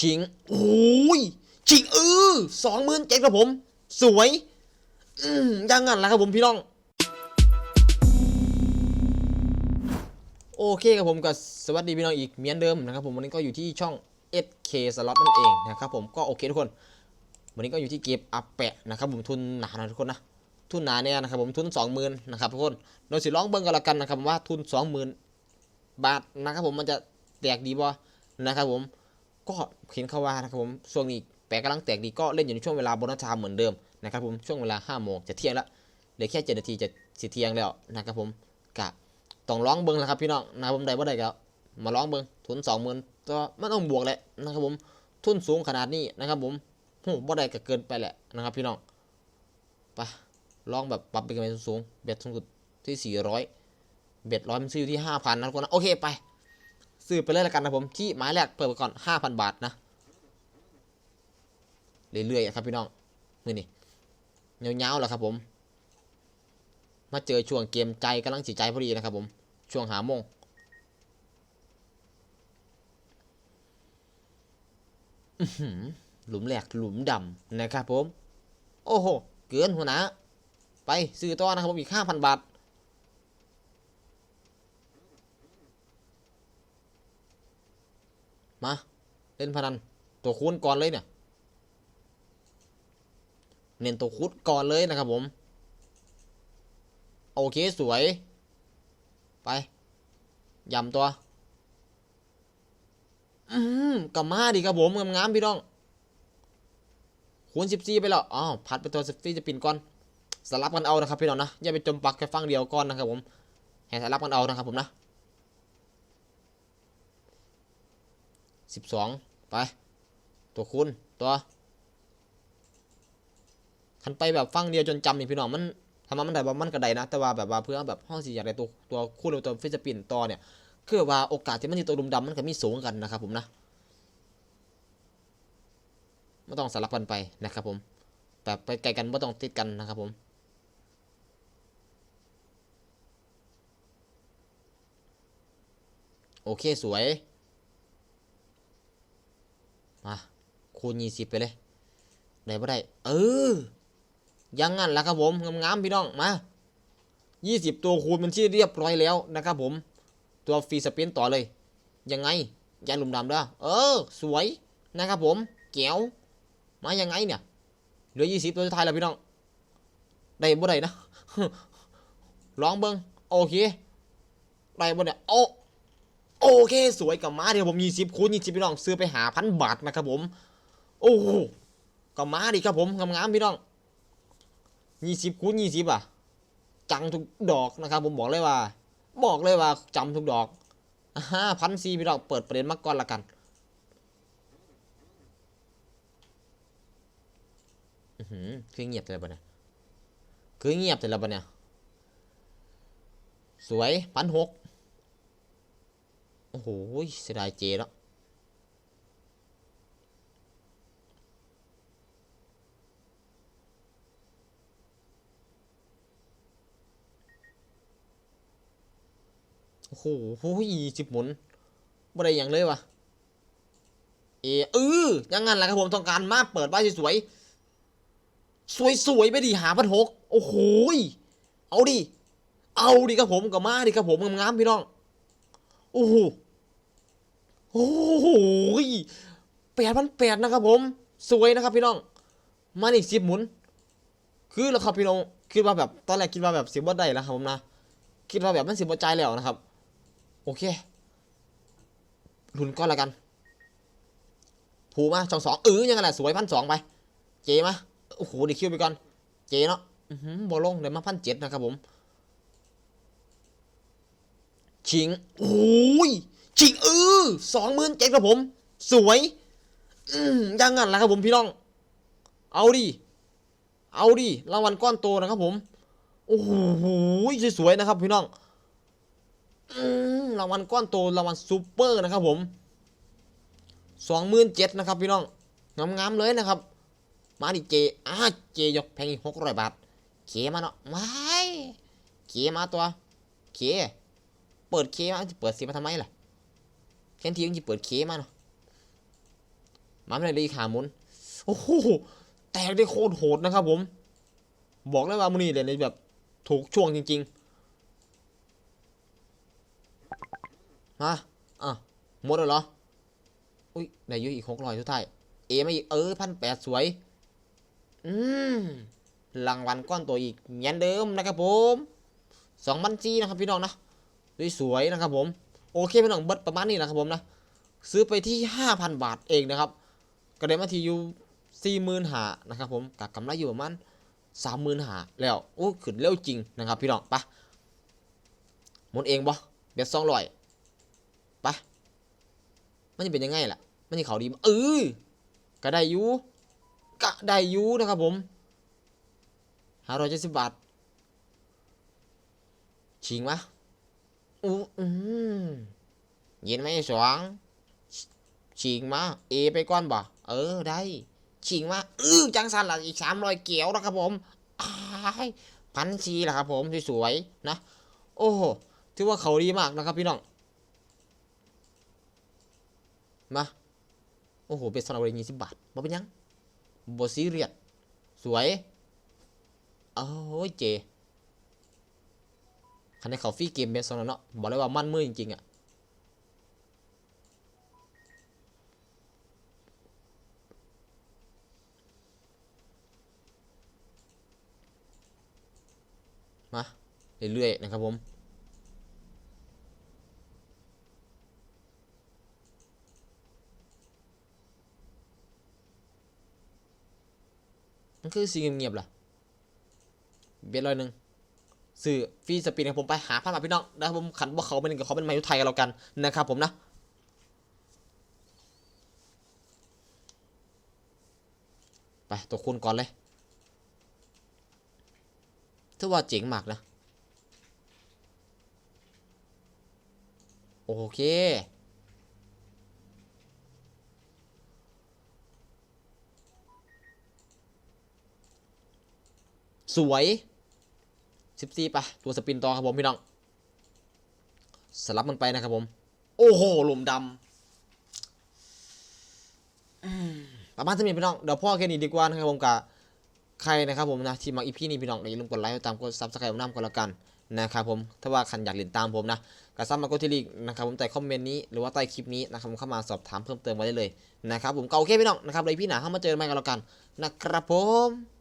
ชิงโอ้ยชิงเออสองหมื่นเจ็ดครับผม สวยอืมอยังงั้นแหละครับผมพี่น้อง โอเคครับผมก็สวัสดีพี่น้องอีกเหมือนเดิมนะครับผมวันนี้ก็อยู่ที่ช่อง SK Slot นั่นเองนะครับผมก็โอเคทุกคน วันนี้ก็อยู่ที่เก็บอัปแปะนะครับผมทุนหนานะทุกคนนะทุนหนาเนี่ยนะครับผมทุน 20,000นะครับทุกคนโดยสิลองเบิ่งกันละกันนะครับว่าทุน 20,000 บาทนะครับผมมันจะแตกดีบ่นะครับผม ก็เห็นเขาว่านะครับผมช่วงนี้แปะกำลังแตกดีก็เล่นอยู่ในช่วงเวลาโบนัสไทม์เหมือนเดิมนะครับผมช่วงเวลา5โมงจะเที่ยงและเหลือแค่7นาทีจะสิเที่ยงแล้วนะครับผมกะต้องร้องเบิ่งแล้วครับพี่น้องนะครับผมได้บ่ได้ก็มาร้องเบิ่งทุน20,000ตัวมันต้องบวกแหละนะครับผมทุนสูงขนาดนี้นะครับผมโหบ่ได้ก็เกินไปแหละนะครับพี่น้องไปลองแบบปรับเป็นกำไรสูงเบ็ดสูงสุดที่ 400 เบ็ดร้อยมันซื้ออยู่ที่ 5,000นะทุกคนนะโอเคไป ซื้อไปเลยละกันนะผมที่หมายแรกเปิดไปก่อน5,000บาทนะเรื่อยๆครับพี่น้องนี่นี่เงาๆแหละครับผม มาเจอช่วงเกมใจกำลังจิตใจพอดีนะครับผมช่วงหาโมงหลุมแหลกหลุมดำนะครับผม โอ้โห เกินหัวหนะ ไปซื้อต่อนะครับผมอีกห้าพันบาท มา เล่นพนัน ตัวคูณก่อนเลยเนี่ย เน้นตัวคูณก่อนเลยนะครับผม โอเคสวย ไปยำตัว อืมกลับมาดิครับผมงามๆพี่น้อง คูณ14 ไปแล้วอ๋อพัดไปตัว14จะปินก่อนสลับกันเอานะครับพี่น้องนะ อย่าไปจมปักแค่ฟังเดียวก่อนนะครับผมให้สลับกันเอานะครับผมนะ 12ไป ตัวคูณตัวคันไปแบบฟังเดียวจนจำนี่พี่น้องมันทำมามันได้บ่มันก็ได้นะ แต่ว่าแบบว่าเพื่อแบบห้องสิอย่ากได้ตัวตัวคูณหรือตัวฟิสปินต่อเนี่ยคือว่าโอกาสที่มันจะตัวดุมดำมันก็มีสูงกันนะครับผมนะไม่ต้องสลับกันไปนะครับผมแบบไปไกลกันไม่ต้องติดกันนะครับผมโอเคสวย มาคูณยี่สิบไปเลย ได้ปะได้ เออ ยังงั้นแหละครับผม งามๆพี่น้อง มายี่สิบตัวคูณเป็นที่เรียบร้อยแล้วนะครับผม ตัวฟรีสปินต่อเลย ยังไงยันหลุมดำเด้อ เออ สวยนะครับผมเก๋วมายังไงเนี่ย เหลือยี่สิบตัวสุดท้ายแล้วพี่น้อง ได้บ่ได้นะลองเบิ้งโอเค ได้บ่เนี่ยโอ โอเคสวยกับมาเดี๋ยวผมยี่สิบคูณยี่สิบพี่น้องซื้อไปหาพันบาทนะครับผม โอ้โหกับมาดิครับผมงามๆพี่น้องยี่สิบคูณยี่สิบอะ จังทุกดอกนะครับ ผมบอกเลยว่า บอกเลยว่าจำทุกดอกห้าพันสี่พี่น้องเปิดประเด็นมาก่อนละกันอื้อหือคือเงียบแต่ละบเนี่ยคือเงียบแต่ละบเนี่ยสวยพันหก อ้โหเสียดายเจแล้วโอ้โหสิบหมุนบ่ได้อย่างเลยวะเออเออยังงั้นแหละครับผมต้องการมาเปิดบ้านสวยสวยไปดิหาพันหกโอ้โหยเอาดิ เอาดิครับผมกับมาดิครับผมงามๆพี่น้อง โอ้โห โอ้โหแปดพันแปดนะครับผม สวยนะครับพี่น้อง มาอีกสิบหมุน คือแล้วครับพี่น้องคิดว่าแบบตอนแรกคิดว่าแบบสิบวัได้แล้วครับผมนะ คิดว่าแบบมันสิบวัใจแล้วนะครับ โอเคลุนก้อนละกัน ผูมาช่องสองเออยังไงล่ะสวยพันสองไป เจมาโอ้โหเดี๋ยวคิวไปก่อน เจเนาะหือบอลลงเดี๋ยวมาพันเจ็ดนะครับผม ชิง โอ้ย ชิงเออสองหมื่นเจ็ดครับผม สวยยังงั้นละครับผมพี่น้อง เอาดิ เอาดิ รางวัลก้อนโตนะครับผม โอ้โหสวยๆนะครับพี่น้องรางวัลก้อนโตรางวัลซูเปอร์นะครับผมสองหมื่นเจ็ดนะครับพี่น้อง งามๆเลยนะครับ มาดิเจอ่าเจยกแพงอีกหกร้อยบาท เคมาเนาะไม่เคมาตัว เค เปิดเคมาจะเปิดสีมาทำไมล่ะ แค่ทีมันจะเปิดเคมาเนาะมาไม่ได้เลยอีกหามุนโอ้โหแตกได้โคตรโหดนะครับผม บอกเลยว่ามือนี้เลยในแบบถูกช่วงจริงๆมาอะหมดแล้วเหรออุ้ยได้ยู่อีกหกร้อยทุกท่ายเอไม่อีกเออพันแปดสวย อืมรางวัลก้อนตัวอีกเหมือนเดิมนะครับผมสองพันจีนะครับพี่น้องนะสวยๆนะครับผม โอเคพี่น้องเบิดประมาณนี้นะครับผมนะซื้อไปที่ 5,000 บาทเองนะครับก็ได้มาทีอยู่สี่หมื่นหานะครับผมกับกำไรอยู่ประมาณสามหมื่นหาแล้วโอ้ขึ้นเร็วจริงนะครับพี่น้องไปะหมุนเองบ่เบ็ดสองร้อยไปะมันจะเป็นยังไงล่ะมันจะเขาดีมั้ยเออก็ได้อยู่ก็ได้อยู่นะครับผมห้าร้อยเจ็ดสิบบาทชิงมะ อู้อืมเย็นไหมสวงฉีงมาเอไปก่อนบ่เออได้ฉีงมาเออจังสันละอีกสามรอยเกี่ยวนะครับผมอ้พันชีละครับผมสวยๆนะ โอ้โหถือว่าเขาดีมากนะครับพี่น้องมาโอ้โหเป็นสำหรับเลยยี่สิบบาทมาเป็นยังบอซีเรียสสวยโอ้ยเจ คันให้เขาฟรีเกมเป็นสำหรับเนาะบอกเลยว่ามั่นมือจริงๆอะมาเรื่อยๆนะครับผมมันคือสีเงียบๆล่ะเบียดร้อยหนึ่ง สื่อฟรีสปีดของผมไปหาพันบาพี่น้องนะครับผมขันว่าเขาเป็นหนึ่งกับเขาเป็นมายุไทยกันแล้วกันนะครับผมนะไปตัวคุณก่อนเลยถือว่าเจ๋งมากนะ โอเค สวย 14ไปตัวสปินต่อครับผมพี่น้องสลับมันไปนะครับผม โอ้โหหลุมดำประมาณเท่านี้พี่น้องเดี๋ยวพ่อแค่นี้ดีกว่านะครับผมกับใครนะครับผมนะที่มาอีพีนี้พี่น้องอย่าลืมกดไลค์ตามกดซับสไครต์ผมน้ำกดละกันนะครับผมถ้าว่าคันอยากเรียนตามผมนะก็สามารถกดที่ลิงก์นะครับผมใต้คอมเมนต์นี้หรือว่าใต้คลิปนี้นะครับผมเข้ามาสอบถามเพิ่มเติมไว้ได้เลยนะครับผมก็โอเคพี่น้องนะครับเลยพี่หนาเข้ามาเจอกันใหม่กันแล้วกันนะครับผม